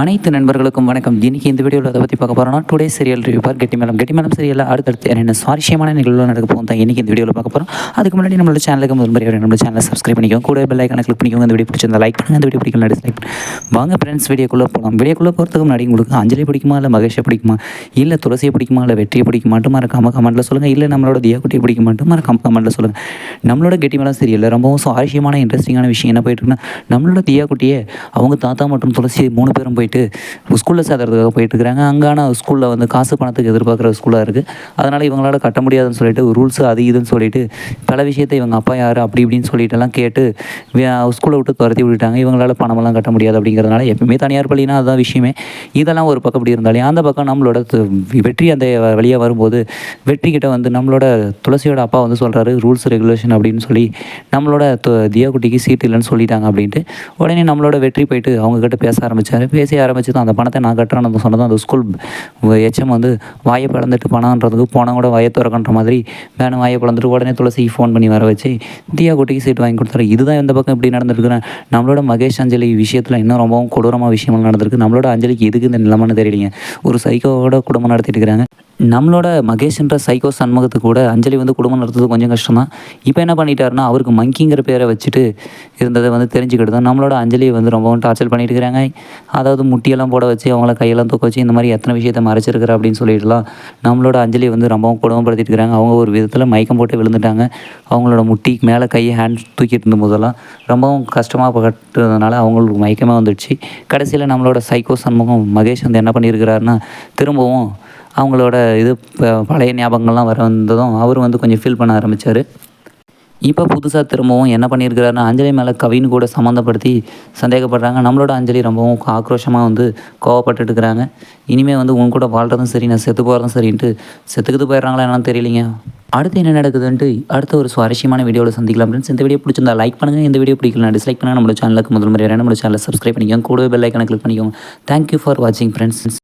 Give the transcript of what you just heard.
அனைத்து நண்பர்களுக்கும் வணக்கம். இன்னைக்கு இந்த வீடியோவில் அதை பற்றி பார்க்க போகிறோம்னா டுடே சீரியல் ரிவ்யூ பார் கெட்டி மேலம் கெட்டி மேலம் சீரியலில் அடுத்தடுத்து என்னென்ன சுவாரஸ்யமான நிகழ்வுகள் நடக்க போகும் தான் இன்னைக்கு இந்த வீடியோவில் பார்க்க போகிறோம் அதுக்கு முன்னாடி நம்மளோட சேனலுக்கு முதல் முறையாக நம்மளோட சேனலை சப்ஸ்கிரைப் பண்ணிக்கோங்க. கூட பெல் ஐக்கான கிளிக் பண்ணிக்கோங்க. இந்த வீடியோ பிடிச்சிருந்தா லைக் பண்ணுங்கள் இந்த வீடியோ பிடிக்கல டிஸ்லைக் வாங்க ஃப்ரெண்ட்ஸ் வீடியோக்குள்ளே போகலாம் வீடியோக்குள்ளே போகிறதுக்கு முன்னாடி உங்களுக்கு அஞ்சலி பிடிக்குமா இல்லை மகேஷை பிடிக்குமா இல்லை துளசியை பிடிக்குமா இல்லை வெற்றியை பிடிக்குமாட்டும் மறக்காம கமெண்ட்டில் சொல்லுங்கள் இல்லை நம்மளோட தியாக்குட்டியை பிடிக்குமாட்டும் மறக்காம கமெண்ட்டில் சொல்லுங்கள் நம்மளோட கெட்டி மேலம் சீரியலில் ரொம்பவும் சுவாரஸ்யமான இன்ட்ரெஸ்டிங்கான விஷயம் என்ன போயிட்டுருக்குன்னா நம்மளோட தியாக்குட்டியை அவங்க தாத்தா மற்றும் துளசி மூணு பேரும் போய் போயிட்டு ஸ்கூலில் சேர்த்துறதுக்காக போயிட்டு அங்கே அங்கான ஸ்கூலில் வந்து காசு பணத்துக்கு எதிர்பார்க்குற ஸ்கூலாக இருக்குது அதனால் இவங்களால் கட்ட முடியாதுன்னு சொல்லிட்டு ரூல்ஸு அது இதுன்னு சொல்லிட்டு பல விஷயத்தை இவங்க அப்பா யார் அப்படி இப்படின்னு சொல்லிட்டு எல்லாம் கேட்டு ஸ்கூலை விட்டு துரத்தி விட்டுட்டாங்க. இவங்களால் பணமெல்லாம் கட்ட முடியாது அப்படிங்கிறதுனால எப்பவுமே தனியார் பள்ளினா அதுதான் விஷயமே. இதெல்லாம் ஒரு பக்கம் இப்படி இருந்தாலே அந்த பக்கம் நம்மளோட வெற்றி அந்த வழியாக வரும்போது வெற்றி கிட்ட வந்து நம்மளோட துளசியோட அப்பா வந்து சொல்கிறாரு ரூல்ஸ் ரெகுலேஷன் அப்படின்னு சொல்லி நம்மளோட து- தியா குட்டிக்கு சீட் இல்லைன்னு சொல்லிட்டாங்க அப்படின்ட்டு உடனே நம்மளோட வெற்றி போயிட்டு அவங்கக்கிட்ட பேச ஆரம்பிச்சாரு. பேசி ஆரம்பிச்சதும் அந்த பணத்தை நான் கட்டுறேன்னு சொன்னதும் அந்த ஸ்கூல் ஹெச்எம் வந்து வாயை பிளந்துட்டு பணம்ன்றதுக்கு போனால் கூட வாயை திறக்கன்ற மாதிரி வேணும். வாயை பிளந்துட்டு உடனே துளசி ஃபோன் பண்ணி வர வச்சு தியா குட்டிக்கு சீட் வாங்கி கொடுத்தாரு இதுதான் இந்த பக்கம் இப்படி நடந்திருக்குன்னா நம்மளோட மகேஷ் அஞ்சலி விஷயத்தில் இன்னும் ரொம்பவும் கொடூரமாக விஷயங்கள் நடந்திருக்கு. நம்மளோட அஞ்சலிக்கு எதுக்கு இந்த நிலைமைன்னு தெரியலைங்க. ஒரு சைக்கோவோட குடும்பம் நடத்திட்டு இருக்கிறாங்க. நம்மளோட மகேஷ்ன்ற சைக்கோ சண்முகத்து கூட அஞ்சலி வந்து குடும்பம் நடத்துறது கொஞ்சம் கஷ்டம் தான் இப்போ என்ன பண்ணிட்டாருன்னா அவருக்கு மங்கிங்கிற பேரை வச்சுட்டு இருந்ததை வந்து தெரிஞ்சுக்கிட்டு தான் நம்மளோட அஞ்சலியை வந்து ரொம்பவும் டார்ச்சர் பண்ணிட்டு இருக்கிறாங்க. அதாவது முட்டியெல்லாம் போட வச்சு அவங்கள கையெல்லாம் தூக்க வச்சு இந்த மாதிரி எத்தனை விஷயத்த மறைச்சிருக்கிற அப்படின்னு சொல்லிட்டுலாம் நம்மளோட அஞ்சலியை வந்து ரொம்பவும் குடும்பப்படுத்திட்டு இருக்கிறாங்க. அவங்க ஒரு விதத்தில் மயக்கம் போட்டு விழுந்துட்டாங்க. அவங்களோட முட்டி மேலே கையை ஹேண்ட் தூக்கிட்டு இருந்த போதெல்லாம் ரொம்பவும் கஷ்டமாக பட்டுறதுனால அவங்களுக்கு மயக்கமாக வந்துடுச்சு. கடைசியில் நம்மளோட சைக்கோ சண்முகம் மகேஷ் வந்து என்ன பண்ணியிருக்கிறாருன்னா திரும்பவும் அவங்களோட இது பழைய ஞாபகங்கள்லாம் வர வந்ததும் அவர் வந்து கொஞ்சம் ஃபீல் பண்ண ஆரம்பித்தார் இப்போ புதுசாக திரும்பவும் என்ன பண்ணியிருக்கிறாருன்னா அஞ்சலி மேலே கவின்னு கூட சம்மந்தப்படுத்தி சந்தேகப்படுறாங்க. நம்மளோட அஞ்சலி ரொம்பவும் ஆக்ரோஷமாக வந்து கோவப்பட்டுட்டு இருக்கிறாங்க. இனிமேல் வந்து உன் கூட வாழ்கிறதும் சரி நான் செத்து போகிறதும் சரின்ட்டு செத்துக்கிட்டு போயிடுறாங்களா என்னன்னு தெரியலைங்க. அடுத்து என்ன நடக்குதுன்ட்டு அடுத்த ஒரு சுவாரஸ்யமான வீடியோவில் சந்திக்கலாம். ஃப்ரெண்ட்ஸ் இந்த வீடியோ பிடிச்சிருந்தா லைக் பண்ணுங்கள் இந்த வீடியோ பிடிக்கலாம் டிஸ்லைக் பண்ணுங்கள் நம்மளோட சேனலுக்கு முதல் முறையாக நம்மளோட சேனலை சப்ஸ்கிரைப் பண்ணிக்கோங்க. கூடவே பெல் ஐக்கனை கிளிக் பண்ணிக்கோங்க. தேங்க்யூ ஃபார் வாட்சிங் ஃப்ரெண்ட்ஸ்